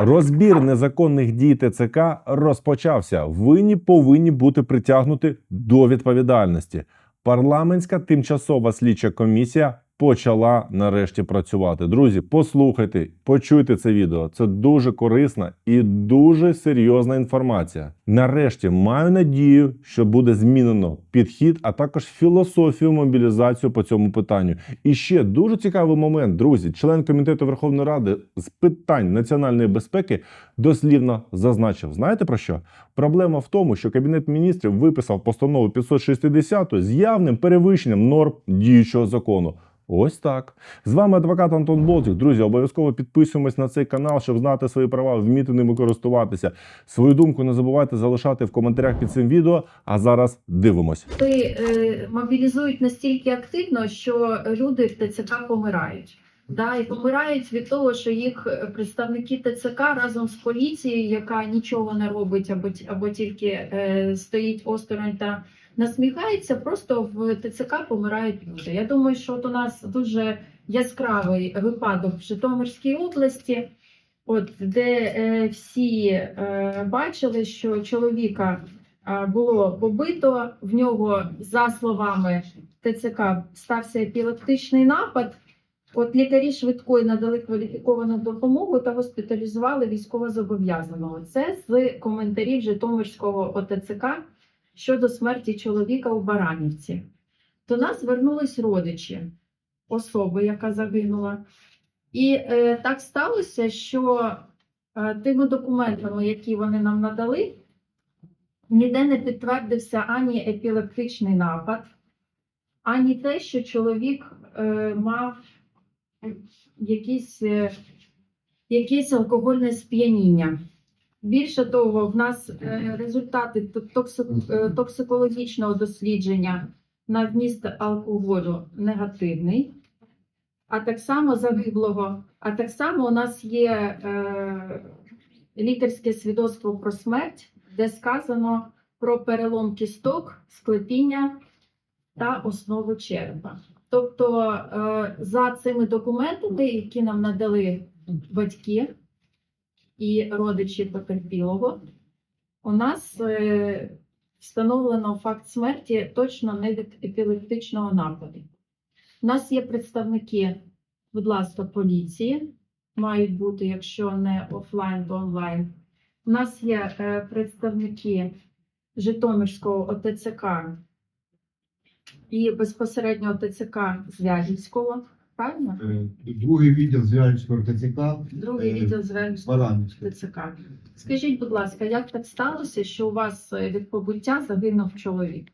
Розбір незаконних дій ТЦК розпочався. Винні повинні бути притягнуті до відповідальності. Парламентська тимчасова слідча комісія почала нарешті працювати. Друзі, послухайте, почуйте це відео. Це дуже корисна і дуже серйозна інформація. Нарешті маю надію, що буде змінено підхід, а також філософію мобілізацію по цьому питанню. І ще дуже цікавий момент, друзі. Член комітету Верховної Ради з питань національної безпеки дослівно зазначив: знаєте про що? Проблема в тому, що Кабінет міністрів виписав постанову 560 з явним перевищенням норм діючого закону. Ось так. З вами адвокат Антон Болтік. Друзі, обов'язково підписуємось на цей канал, щоб знати свої права, вміти ними користуватися. Свою думку не забувайте залишати в коментарях під цим відео. А зараз дивимось. Ти е, мобілізують настільки активно, що люди в ТЦК помирають. Да, і помирають від того, що їх е, представники ТЦК разом з поліцією, яка нічого не робить, або, або тільки е, стоїть осторонь та насміхається, просто в ТЦК помирають люди. Я думаю, що от у нас дуже яскравий випадок в Житомирській області, от де е, всі е, бачили, що чоловіка було побито. В нього, за словами ТЦК, стався епілептичний напад. От лікарі швидкої надали кваліфіковану допомогу та госпіталізували військовозобов'язаного. Це з коментарів Житомирського ОТЦК щодо смерті чоловіка у Баранівці. До нас звернулись родичі особи, яка загинула. І е, так сталося, що е, тими документами, які вони нам надали, ніде не підтвердився ані епілептичний напад, ані те, що чоловік е, мав якісь, е, якесь алкогольне сп'яніння. Більше того, в нас е, результати е, токсикологічного дослідження на вміст алкоголю негативний, а так само загиблого. А так само у нас є е, лікарське свідоцтво про смерть, де сказано про перелом кісток, склепіння та основу черепа. Тобто, е, за цими документами, які нам надали батьки і родичі потерпілого, у нас е, встановлено факт смерті точно не від епілептичного нападу. У нас є представники, будь ласка, поліції, мають бути, якщо не офлайн, то онлайн. У нас є е, представники Житомирського ОТЦК і безпосередньо ОТЦК Звягільського, правильно? Е, Другий відділ Звягільського ТЦК Другий Е, відділ з Баранівський. ТЦК. Скажіть, будь ласка, як так сталося, що у вас е, від побуття загинув чоловік?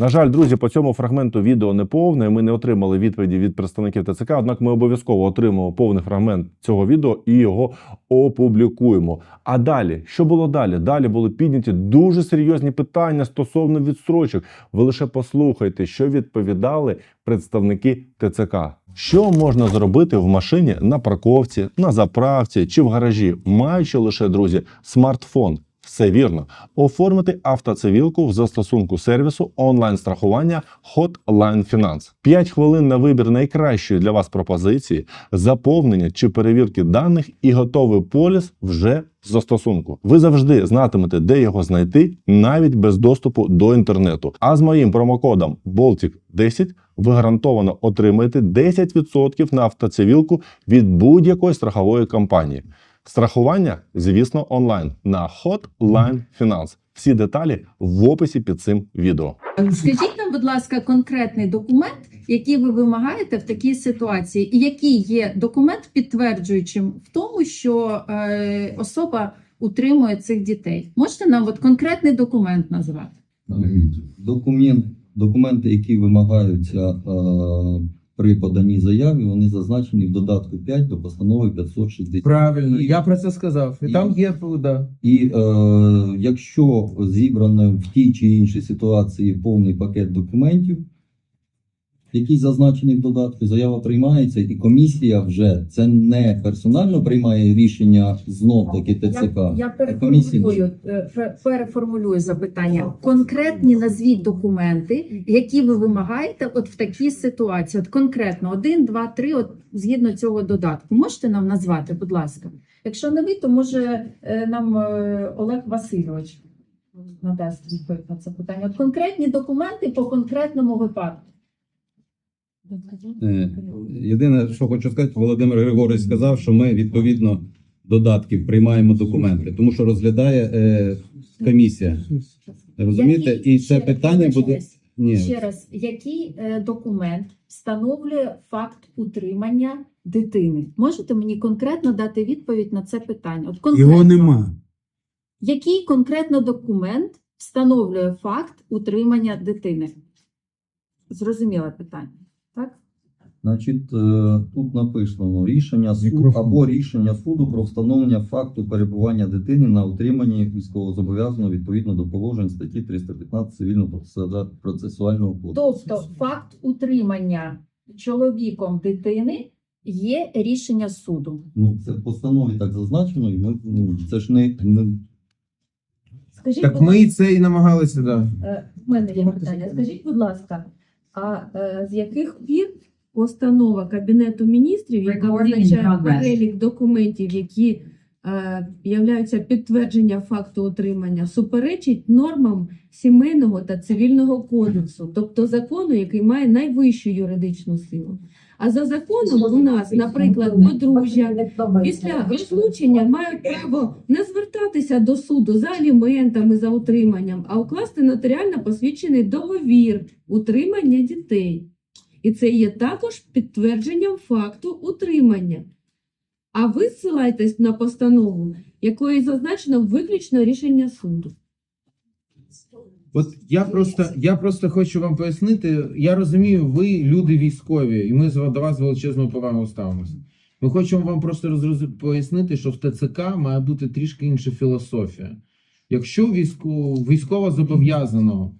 На жаль, друзі, по цьому фрагменту відео не повне. Ми не отримали відповіді від представників ТЦК. Однак ми обов'язково отримаємо повний фрагмент цього відео і його опублікуємо. А далі, що було далі? Далі були підняті дуже серйозні питання стосовно відстрочок. Ви лише послухайте, що відповідали представники ТЦК. Що можна зробити в машині на парковці, на заправці чи в гаражі, маючи лише друзі смартфон? Все вірно. Оформити автоцивілку в застосунку сервісу онлайн-страхування Hotline Finance. 5 хвилин на вибір найкращої для вас пропозиції, заповнення чи перевірки даних і готовий поліс вже в застосунку. Ви завжди знатимете, де його знайти, навіть без доступу до інтернету. А з моїм промокодом Baltic 10 ви гарантовано отримаєте 10% на автоцивілку від будь-якої страхової компанії. Страхування, звісно, онлайн на Hotline Finance. Всі деталі в описі під цим відео. Скажіть нам, будь ласка, конкретний документ, який ви вимагаєте в такій ситуації, і який є документ підтверджуючим в тому, що е, особа утримує цих дітей. Можете нам от конкретний документ назвати? Документ, документи, які вимагаються е, при поданні заяви, вони зазначені в додатку 5 до постанови 560. Правильно, І- я про це сказав. І І- там є да. І е, якщо зібрано в тій чи іншій ситуації повний пакет документів, який зазначений в додатку, заява приймається, і комісія вже це не персонально приймає рішення знов таки ТЦК. Я, я переформулюю, е, переформулюю запитання. Конкретні назвіть документи, які ви вимагаєте от в такій ситуації. От конкретно один, два, три, от згідно цього додатку. Можете нам назвати, будь ласка. Якщо не ви, то може е, нам е, Олег Васильович надасть відповідь на це питання. От конкретні документи по конкретному випадку. Е, Єдине, що хочу сказати, Володимир Григорович сказав, що ми відповідно додатків приймаємо документи, тому що розглядає е, комісія. Розумієте? І це питання буде. Ні, Ще раз, який е, документ встановлює факт утримання дитини? Можете мені конкретно дати відповідь на це питання? От конкретно, Його нема. Який конкретно документ встановлює факт утримання дитини? Зрозуміле питання? Значить, е, тут написано рішення суду або рішення суду про встановлення факту перебування дитини на утриманні військовозобов'язаного відповідно до положень статті 315 цивільного процесуального кодексу. Тобто, факт утримання чоловіком дитини є рішення суду. Ну, це в постанові так зазначено, і ми ну, це ж не, не Скажіть, Так будь ми це і намагалися, да. Е, В мене є питання. Скажіть, будь ласка, а е, з яких пір постанова Кабінету міністрів, яка визначає перелік документів, які е, являються підтвердження факту отримання, суперечить нормам сімейного та цивільного кодексу, тобто закону, який має найвищу юридичну силу. А за законом у нас, наприклад, подружжя Після розлучення мають право не звертатися до суду за аліментами, за утриманням, а укласти нотаріально посвідчений договір утримання дітей. І це є також підтвердженням факту утримання. А ви ссилаєтесь на постанову, якої зазначено виключно рішення суду. От я просто, я просто хочу вам пояснити. Я розумію, ви люди військові, і ми до вас з величезною повагою ставимося. Ми хочемо вам просто пояснити, що в ТЦК має бути трішки інша філософія. Якщо військо, військово зобов'язаного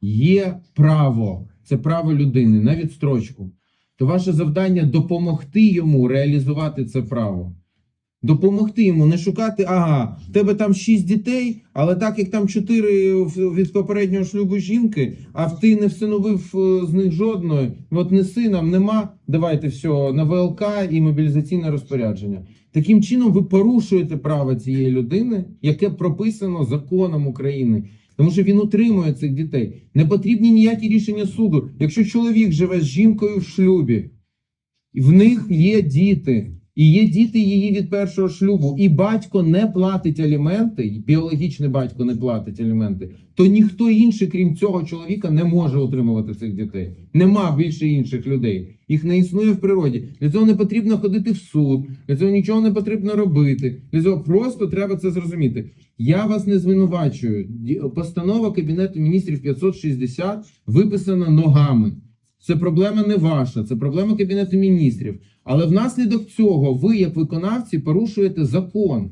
є право, це право людини на відстрочку, то ваше завдання допомогти йому реалізувати це право. Допомогти йому, не шукати, ага, в тебе там шість дітей, але так як там чотири від попереднього шлюбу жінки, а ти не всиновив е, з них жодної, от не сином, нема, давайте все, на ВЛК і мобілізаційне розпорядження. Таким чином ви порушуєте право цієї людини, яке прописано законом України. Тому що він утримує цих дітей. Не потрібні ніякі рішення суду. Якщо чоловік живе з жінкою в шлюбі, в них є діти, і є діти її від першого шлюбу, і батько не платить аліменти, біологічний батько не платить аліменти, то ніхто інший, крім цього чоловіка, не може утримувати цих дітей. Нема більше інших людей. Їх не існує в природі. Для цього не потрібно ходити в суд, для цього нічого не потрібно робити. Для цього просто треба це зрозуміти. Я вас не звинувачую. Постанова Кабінету міністрів 560 виписана ногами. Це проблема не ваша, це проблема Кабінету міністрів. Але внаслідок цього ви, як виконавці, порушуєте закон.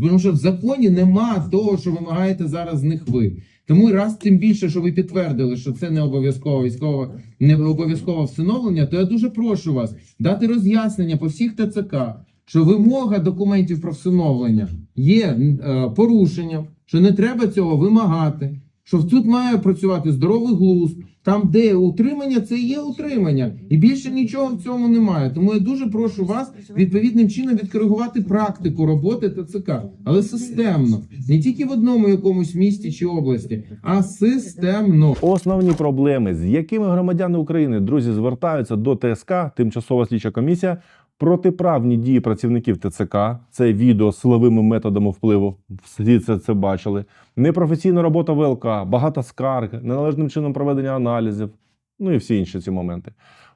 Тому що в законі нема того, що вимагаєте зараз з них ви. Тому раз тим більше, що ви підтвердили, що це не обов'язково військове, не обов'язкове всиновлення, то я дуже прошу вас дати роз'яснення по всіх ТЦК, що вимога документів про всиновлення є е, порушенням, що не треба цього вимагати, що тут має працювати здоровий глузд. Там, де утримання, це є утримання, і більше нічого в цьому немає. Тому я дуже прошу вас відповідним чином відкоригувати практику роботи ТЦК, але системно, не тільки в одному якомусь місті чи області, а системно. Основні проблеми, з якими громадяни України, друзі, звертаються до ТСК, тимчасова слідча комісія, протиправні дії працівників ТЦК, це відео з силовими методами впливу, всі це, це бачили, непрофесійна робота ВЛК, багато скарг, неналежним чином проведення аналізів, ну і всі інші ці моменти.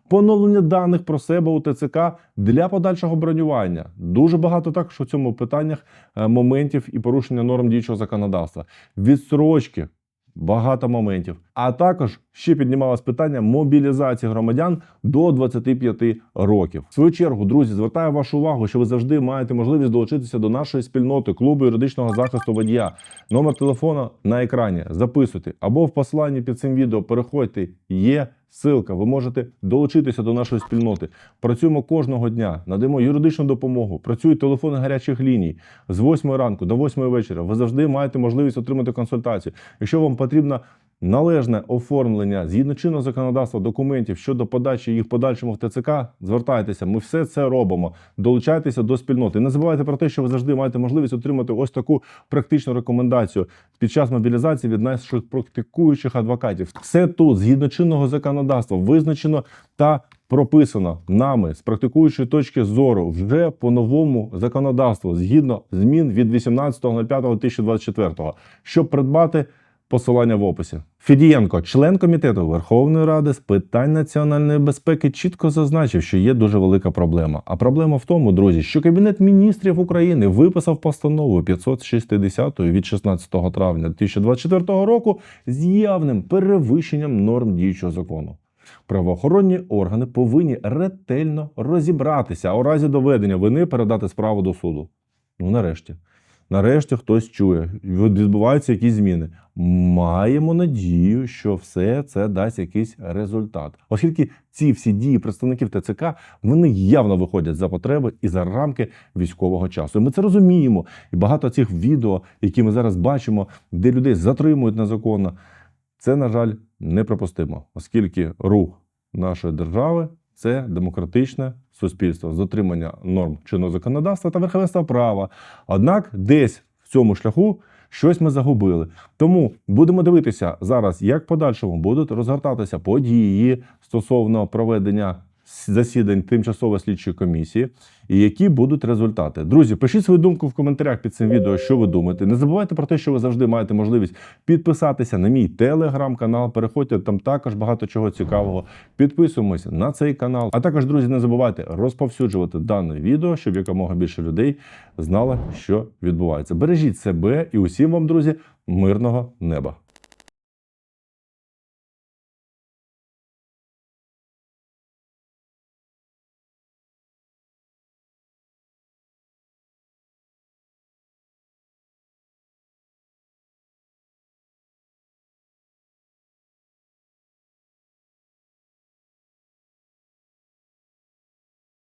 Поновлення даних про себе у ТЦК для подальшого бронювання. Дуже багато також у цьому питаннях е, моментів і порушення норм діючого законодавства. Відстрочки, багато моментів. А також ще піднімалось питання мобілізації громадян до 25 років. В свою чергу, друзі, звертаю вашу увагу, що ви завжди маєте можливість долучитися до нашої спільноти клубу юридичного захисту водія. Номер телефона на екрані. Записуйте або в посиланні під цим відео переходьте. Є Силка, ви можете долучитися до нашої спільноти. Працюємо кожного дня, надаємо юридичну допомогу, працюють телефони гарячих ліній з 8 ранку до 8 вечора. Ви завжди маєте можливість отримати консультацію. Якщо вам потрібно належне оформлення згідно чинного законодавства документів щодо подачі їх подальшому в ТЦК, звертайтеся. Ми все це робимо. Долучайтеся до спільноти. Не забувайте про те, що ви завжди маєте можливість отримати ось таку практичну рекомендацію під час мобілізації від наших практикуючих адвокатів. Все тут, згідно чинного законодавства, визначено та прописано нами з практикуючої точки зору вже по новому законодавству, згідно змін від 18.05.2024, щоб придбати. Посилання в описі. Фідієнко, член комітету Верховної Ради з питань національної безпеки, чітко зазначив, що є дуже велика проблема. А проблема в тому, друзі, що Кабінет міністрів України виписав постанову 560 від 16 травня 2024 року з явним перевищенням норм діючого закону. Правоохоронні органи повинні ретельно розібратися, а у разі доведення вини передати справу до суду. Ну, нарешті. Нарешті хтось чує, відбуваються якісь зміни. Маємо надію, що все це дасть якийсь результат. Оскільки ці всі дії представників ТЦК вони явно виходять за потреби і за рамки військового часу. І ми це розуміємо. І багато цих відео, які ми зараз бачимо, де людей затримують незаконно, це, на жаль, неприпустимо, оскільки рух нашої держави це демократичне суспільство з дотримання норм чинного законодавства та верховенства права. Однак десь в цьому шляху щось ми загубили. Тому будемо дивитися зараз, як подальшому будуть розгортатися події стосовно проведення засідань тимчасової слідчої комісії, і які будуть результати. Друзі, пишіть свою думку в коментарях під цим відео, що ви думаєте. Не забувайте про те, що ви завжди маєте можливість підписатися на мій телеграм-канал. Переходьте там також багато чого цікавого. Підписуємося на цей канал. А також, друзі, не забувайте розповсюджувати дане відео, щоб якомога більше людей знало, що відбувається. Бережіть себе і усім вам, друзі, мирного неба.